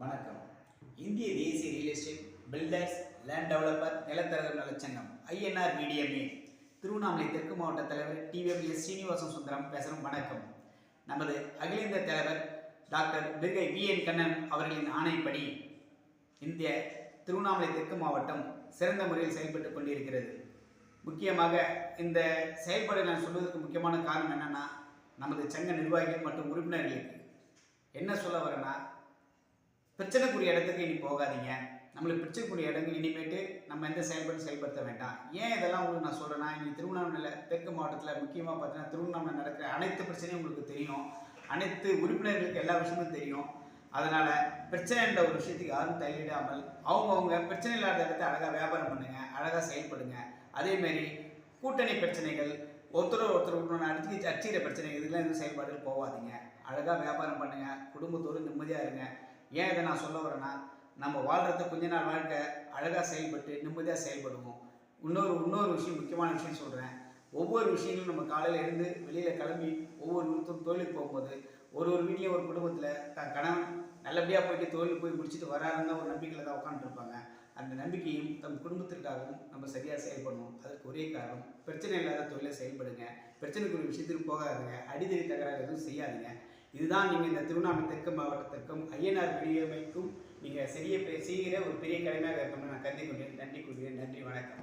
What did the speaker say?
வணக்கம். இந்திய தேசிய real estate builders land developer நிலத்தரகர் நலச்சங்கம் ஐஎன்ஆர் மீடியமே திருவண்ணாமலை தெற்கு மாவட்ட தலைவர் டிவிஎம்எஸ் சீனிவாசன் சுந்தரம் பேசுகிறோம் வணக்கம். நமது அகில இந்திய தலைவர் doctor Birkai V N Kannan அவர்களின் ஆணைப்படி இந்திய திருவண்ணாமலை தெற்கு மாவட்டம் சிறந்த முறையில் செயல்பட்டு கொண்டிருக்கிறது. முக்கியமாக இந்த செயல்பாடு நான் சொல்வதற்கு முக்கியமான காரணம் என்னென்னா நமது சங்க நிர்வாகிகள் மற்றும் உறுப்பினர்களுக்கு என்ன சொல்ல வரேன்னா பிரச்சனைக்குரிய இடத்துக்கு இனி போகாதீங்க. நம்மளுக்கு பிரச்சனைக்குரிய இடங்கள் இனிமேட்டு நம்ம எந்த செயல்பாடும் செயல்படுத்த வேண்டாம். ஏன் இதெல்லாம் உங்களுக்கு நான் சொல்கிறேன்னா இனி திருவண்ணாமலையில் தெற்கு மாவட்டத்தில் முக்கியமாக பார்த்தீங்கன்னா திருவண்ணாமலை நடக்கிற அனைத்து பிரச்சனையும் உங்களுக்கு தெரியும். அனைத்து உறுப்பினர்களுக்கு எல்லா விஷயமும் தெரியும். அதனால் பிரச்சனைன்ற ஒரு விஷயத்துக்கு யாரும் தள்ளிடாமல் அவங்கவுங்க பிரச்சனை இல்லாத இடத்த அழகாக வியாபாரம் பண்ணுங்கள் அழகாக செயல்படுங்க. அதேமாரி கூட்டணி பிரச்சனைகள் ஒருத்தர் ஒருத்தர் அடுத்து அடிச்சு பிரச்சனை இதெல்லாம் எதுவும் செயல்பாடுகள் போகாதீங்க. அழகாக வியாபாரம் பண்ணுங்கள் குடும்பத்தோடு நிம்மதியாக இருங்க. ஏன் இதை நான் சொல்ல வரேன்னா நம்ம வாழ்கிறத கொஞ்ச நாள் வாழ்க்கை அழகாக செயல்பட்டு நிம்மதியாக செயல்படுவோம். இன்னொரு இன்னொரு விஷயம் முக்கியமான விஷயம் சொல்கிறேன் ஒவ்வொரு விஷயங்களும் நம்ம காலையில் எழுந்து வெளியில் கிளம்பி ஒவ்வொரு நிமிஷம் தொழிலுக்கு போகும்போது ஒரு ஒரு வீட்லேயும் ஒரு குடும்பத்தில் தன் கணவன் நல்லபடியாக போயிட்டு தொழில் போய் முடிச்சுட்டு வராருன்னா ஒரு நம்பிக்கையில் தான் உட்காந்துருப்பாங்க அந்த நம்பிக்கையும் தம் குடும்பத்திற்காகவும் நம்ம சரியாக செயல்படணும். அதுக்கு ஒரே காரணம் பிரச்சனை இல்லாத தொழிலை செயல்படுங்க. பிரச்சனைக்குரிய விஷயத்துக்கு போகாதுங்க. அடிதடி தகராறு எதுவும் செய்யாதுங்க. இதுதான் நீங்கள் இந்த திருவண்ணாமலை தெற்கு மாவட்டத்திற்கும் ஐயனார் வெளியமைக்கும் நீங்கள் செய்ய செய்கிற ஒரு பெரிய கடமையாக இருக்கணும்னு நான் கருதி கொண்டேன். நன்றி கூறுகிறேன். நன்றி. வணக்கம்.